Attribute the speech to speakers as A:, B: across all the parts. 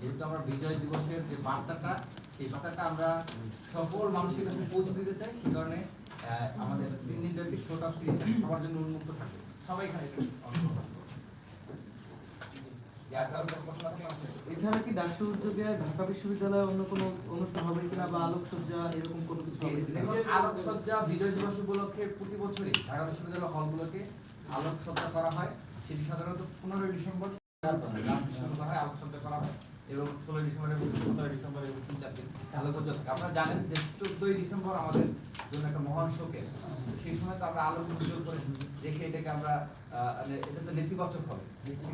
A: যেহেতু আমরা বিজয় দিবসের যে বার্তাটা সেই বার্তাটা আমরা সকল মানুষের কাছে পৌঁছে দিতে চাই সেই কারণে আমাদের তিন দিন ব্যাপী শোটা সবার জন্য উন্মুক্ত থাকবে সবাই এখানে অংশগ্রহণ করবে। যে আর কারও কোনো প্রশ্ন আছে আমাকে?
B: এছাড়া কি ডাকসু উদ্যোগে ঢাকা বিশ্ববিদ্যালয়ে অন্য কোনো অনুষ্ঠান হবে কিনা বা আলোকসজ্জা এরকম কোনো কিছু হবে
A: আলোকসজ্জা বিজয় দিবস উপলক্ষে প্রতি বছরই ঢাকা বিশ্ববিদ্যালয় হলগুলোকে আলোকসজ্জা করা হয় সেটি সাধারণত পনেরোই ডিসেম্বর শুরু করা হয় আলোকসজ্জা করা হয় এবং ষোলোই ডিসেম্বর এবং সতেরোই ডিসেম্বর এবং তিন চার দিন। থাকে আপনারা জানেন যে চোদ্দই ডিসেম্বর আমাদের জন্য একটা মহান শোকের। সেই সময় তো আমরা উজ্জ্বল করে এটাকে আমরা মানে এটা তো নেতিবাচক হবে।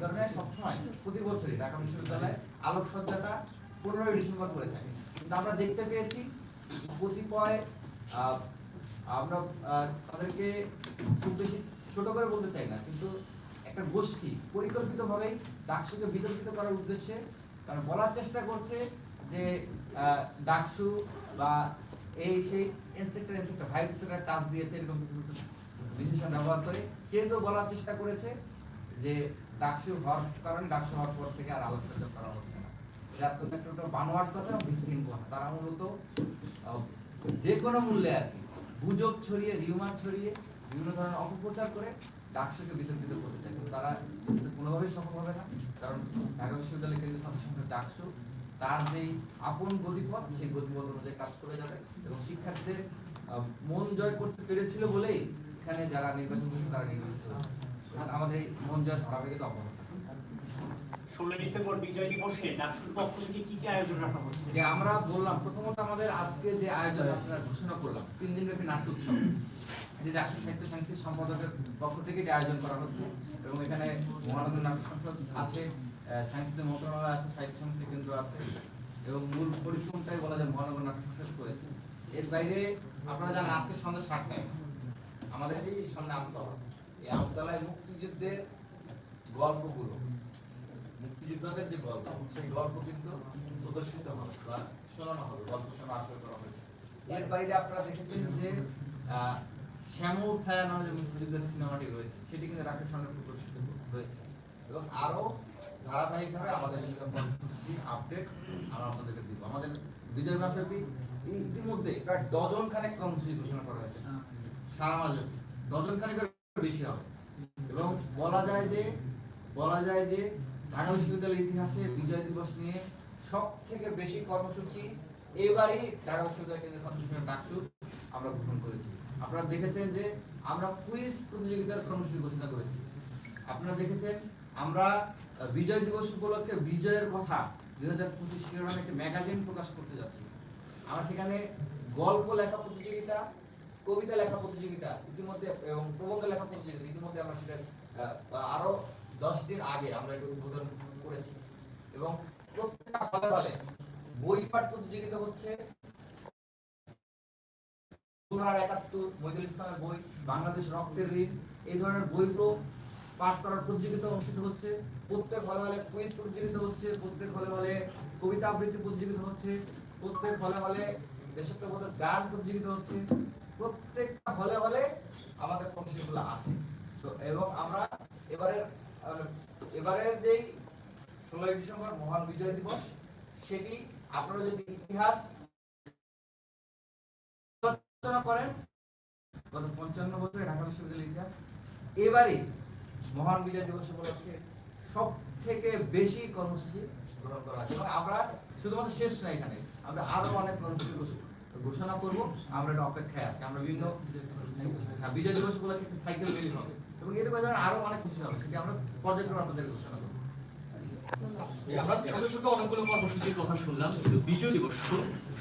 A: কারণে সবসময়, প্রতি বছরই ঢাকা বিশ্ববিদ্যালয়ে আলোকসজ্জাটা পনেরোই ডিসেম্বর করে থাকে। কিন্তু আমরা দেখতে পেয়েছি কতিপয় আমরা তাদেরকে খুব বেশি ছোট করে বলতে চাই না, কিন্তু একটা গোষ্ঠী পরিকল্পিতভাবেই ডাকসুকে বিতর্কিত করার উদ্দেশ্যে তারা বলার চেষ্টা করছে যে ডাকসু বা এই সেই ভাইরাস ইনসেক্টর টাচ দিয়েছে, এরকম কিছু কিছু বিশেষণ ব্যবহার করে। কেউ কেউ বলার চেষ্টা করেছে যে, ডাকসু হওয়ার কারণে ডাকসু হওয়ার পর থেকে আর আলোচনা করা হচ্ছে না। এটা তো একটা বানোয়াট কথা, ভিত্তিহীন কথা। তারা মূলত যে কোনো মূল্যে আর কি, গুজব ছড়িয়ে রিউমার ছড়িয়ে বিভিন্ন ধরনের অপপ্রচার করে ডাকসুকে বিতর্কিত তারা কোনোভাবেই সফল হবে না কারণ ঢাকা বিশ্ববিদ্যালয় কেন্দ্রীয় ছাত্র সংসদ ডাকসু, তার যেই আপন গতিপথ, সেই গতিপথ অনুযায়ী কাজ করে যাবে এবং শিক্ষার্থীদের মন জয় করতে পেরেছিল বলেই এখানে যারা নির্বাচন করছে, তারা নির্বাচিত আমাদের মন জয় ধারাবাহিকতা অব্যাহত।
C: ডিসেম্বর বিজয় দিবসে
A: আমরা বললাম, প্রথমত আমাদের আজকে যে আয়োজন ঘোষণা করলাম, তিন দিন উৎসব। সাংস্কৃতিক এখানে সাংস্কৃতিক আছে সাহিত্য কেন্দ্র আছে এবং মূল পরিশ্রমটাই বলা যায় এর বাইরে আমাদের এই সামনে আমতলা এই আমতলায় মুক্তিযুদ্ধের গল্পগুলো মুক্তিযোদ্ধাদের যে গল্প, সেই গল্প কিন্তু প্রদর্শিত হবে বা শোনানো হবে, গল্প শোনা আসর করা হবে এর বাইরে আপনারা দেখেছেন যে শ্যামল ছায়া নামে মুক্তিযুদ্ধের সিনেমাটি রয়েছে, সেটি কিন্তু রাকেশ সামনে প্রদর্শিত হয়েছে। এবং আরও ধারাবাহিকভাবে আমাদের আপডেট আমরা আপনাদেরকে দিব। আমাদের বিজয় মাসব্যাপী ইতিমধ্যে প্রায় ডজন খানেক কর্মসূচি ঘোষণা করা হয়েছে। সারা মাস। ডজন খানেকের বেশি হবে। এবং বলা যায় যে, বলা যায় যে ঢাকা বিশ্ববিদ্যালয়ের ইতিহাসে বিজয় দিবস নিয়ে সব থেকে বেশি কর্মসূচি এবারই ঢাকা বিশ্ববিদ্যালয় ডাকসু আমরা গ্রহণ করেছি। আপনারা দেখেছেন যে আমরা কুইজ প্রতিযোগিতার কর্মসূচি ঘোষণা করেছি। আপনারা দেখেছেন আমরা বিজয় দিবস উপলক্ষে বিজয়ের কথা দুই হাজার পঁচিশ শিরোনামে একটি ম্যাগাজিন প্রকাশ করতে যাচ্ছি। আমরা সেখানে গল্প লেখা প্রতিযোগিতা, কবিতা লেখা প্রতিযোগিতা ইতিমধ্যে এবং প্রবন্ধ লেখা প্রতিযোগিতা ইতিমধ্যে আমরা সেটা আরও দশ দিন আগে আমরা এটা উদ্বোধন করেছি। এবং প্রত্যেকটা হলে হলে বই পাঠ প্রতিযোগিতা হচ্ছে। একাত্তর ইসলামের বই বাংলাদেশ রক্তের ঋণ এই ধরনের বইগুলো পাঠ করার প্রতিযোগিতা অনুষ্ঠিত হচ্ছে। প্রত্যেক হলে হলে কুইজ প্রতিযোগিতা হচ্ছে প্রত্যেক হলে হলে কবিতা আবৃত্তি প্রতিযোগিতা হচ্ছে প্রত্যেক হলে হলে দেশাত্মবোধক গান প্রতিযোগিতা হচ্ছে। প্রত্যেকটা হলে হলে আমাদের কর্মসূচিগুলো আছে। তো এবং আমরা এবারের আহ, এবারের যেই ষোলোই ডিসেম্বর মহান বিজয় দিবস সেটি আপনারা যদি ইতিহাস করেন গত পঞ্চান্ন বছরে ঢাকা বিশ্ববিদ্যালয়ের ইতিহাস এবারে মহান বিজয় দিবস উপলক্ষে সব থেকে বেশি কর্মসূচি গ্রহণ করা আছে এবং আমরা শুধুমাত্র শেষ না এখানে আমরা আরও অনেক কর্মসূচি ঘোষ- ঘোষণা করব। আমরা এটা অপেক্ষায় আছি। আমরা বিভিন্ন হ্যাঁ, বিজয় দিবস উপলক্ষে সাইকেল র্যালি হবে। আরও অনেক কিছু হবে সেটি আমরা পর্যায়ক্রমে আপনাদের ঘোষণা করব।
D: আমরা ছোট ছোট অনেকগুলো কর্মসূচির কথা শুনলাম কিন্তু বিজয় দিবস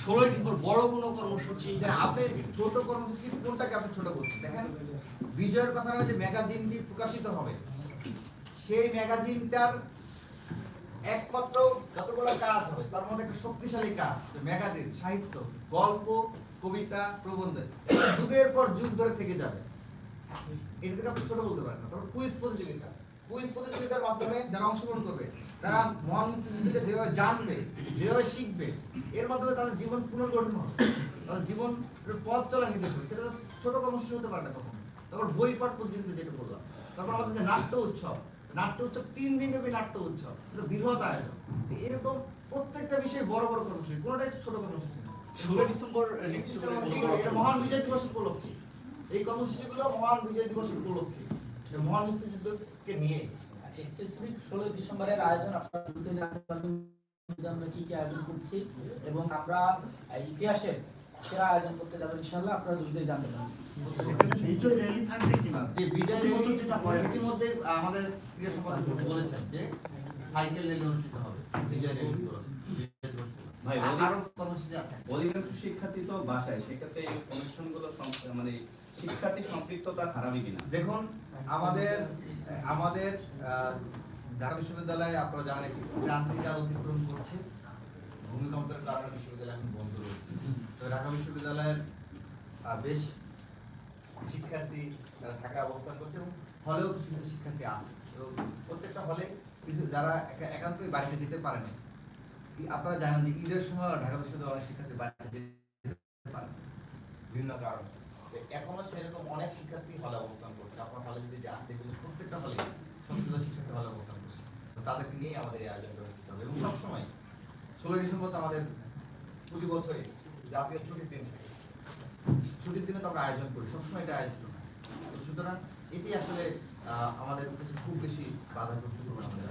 D: ষোলোই ডিসেম্বর বড় কোনো কর্মসূচি
A: আপনি ছোট কর্মসূচি কোনটাকে আপনি ছোট করছেন? দেখেন বিজয়ের কথা ম্যাগাজিনটি প্রকাশিত হবে। সেই ম্যাগাজিনটার একমাত্র যতগুলো কাজ হবে তার মধ্যে একটা শক্তিশালী কাজ ম্যাগাজিন সাহিত্য গল্প কবিতা প্রবন্ধ যুগের পর যুগ ধরে থেকে যাবে। এটা থেকে আপনি ছোট বলতে পারেন না তারপর কুইজ প্রতিযোগিতা। কুইজ প্রতিযোগিতার মাধ্যমে যারা অংশগ্রহণ করবে তারা মহান মুক্তিযুদ্ধকে যেভাবে জানবে যেভাবে শিখবে এর মাধ্যমে তাদের জীবন পুনর্গঠন হবে তাদের জীবন পথ চলা নির্দেশ হবে। সেটা ছোট কর্মসূচি হতে পারে না কখনো। তারপর বই পাঠ প্রতিযোগিতা যেটা বললাম তারপর আমাদের যে নাট্য উৎসব নাট্য উৎসব তিন দিন ব্যাপী নাট্য উৎসব এটা বৃহৎ আয়োজন। এরকম প্রত্যেকটা বিষয়ে বড় বড় কর্মসূচি কোনোটাই ছোট কর্মসূচি
D: ষোলো ডিসেম্বর
A: মহান বিজয় দিবস উপলক্ষে। এই কর্মসূচিগুলো মহান বিজয় দিবস উপলক্ষে। মহান মুক্তিযুদ্ধকে নিয়ে।
E: স্পেসিফিক ষোলোই ডিসেম্বরের আয়োজন আপনারা কি কি আয়োজন করছি এবং আমরা আহ, ইতিহাসের সেরা আয়োজন করতে যাব ইনশাল্লাহ আপনারা দ্রুতই জানতে পারবেন।
C: বিজয় র্যালি থাকবে কিনা
A: যে বিজয় দিবস যেটা হয় ইতিমধ্যে আমাদের বলেছেন যে সাইকেল র্যালি অনুষ্ঠিত হবে বিজয় র্যালি উপলক্ষে, বিজয় দিবস উপলক্ষে।
F: ভাই, অধিকাংশ শিক্ষার্থী তো বাসায় সেক্ষেত্রে এই অনুষ্ঠানগুলো মানে শিক্ষার্থী সম্পৃক্ততা হারাবে কিনা?
A: দেখুন আমাদের আমাদের ঢাকা বিশ্ববিদ্যালয়ে আপনারা জানেন একটি ক্রান্তিকাল অতিক্রম করছে। ভূমিকম্পের কারণে বিশ্ববিদ্যালয় এখন বন্ধ রয়েছে। তো ঢাকা বিশ্ববিদ্যালয়ের আহ, বেশ শিক্ষার্থী তারা ঢাকা অবস্থান করছে এবং হলেও কিছু শিক্ষার্থী আছে। তো প্রত্যেকটা হলে কিছু যারা একান্তই বাইরে যেতে পারে না এই আপনারা জানেন যে ঈদের সময় ঢাকা বিশ্ববিদ্যালয়ের অনেক শিক্ষার্থী বাইরে যেতে পারে বিভিন্ন কারণে। এখনও সেরকম অনেক শিক্ষার্থী হলে অবস্থান করছে। আপনার হলে যদি যান দেখবেন প্রত্যেকটা হলে সংস্কৃত শিক্ষার্থী হলে অবস্থান করছে। তো তাদেরকে নিয়ে আমাদের এই আয়োজন করে হবে এবং সবসময় ষোলোই ডিসেম্বর তো আমাদের প্রতি বছরই জাতীয় ছুটির দিন থাকে। ছুটির দিনে তো আমরা আয়োজন করি সবসময় এটা আয়োজিত হয়। তো সুতরাং এটি আসলে আহ, আমাদের কাছে খুব বেশি বাধাগ্রস্ত করবে আমাদের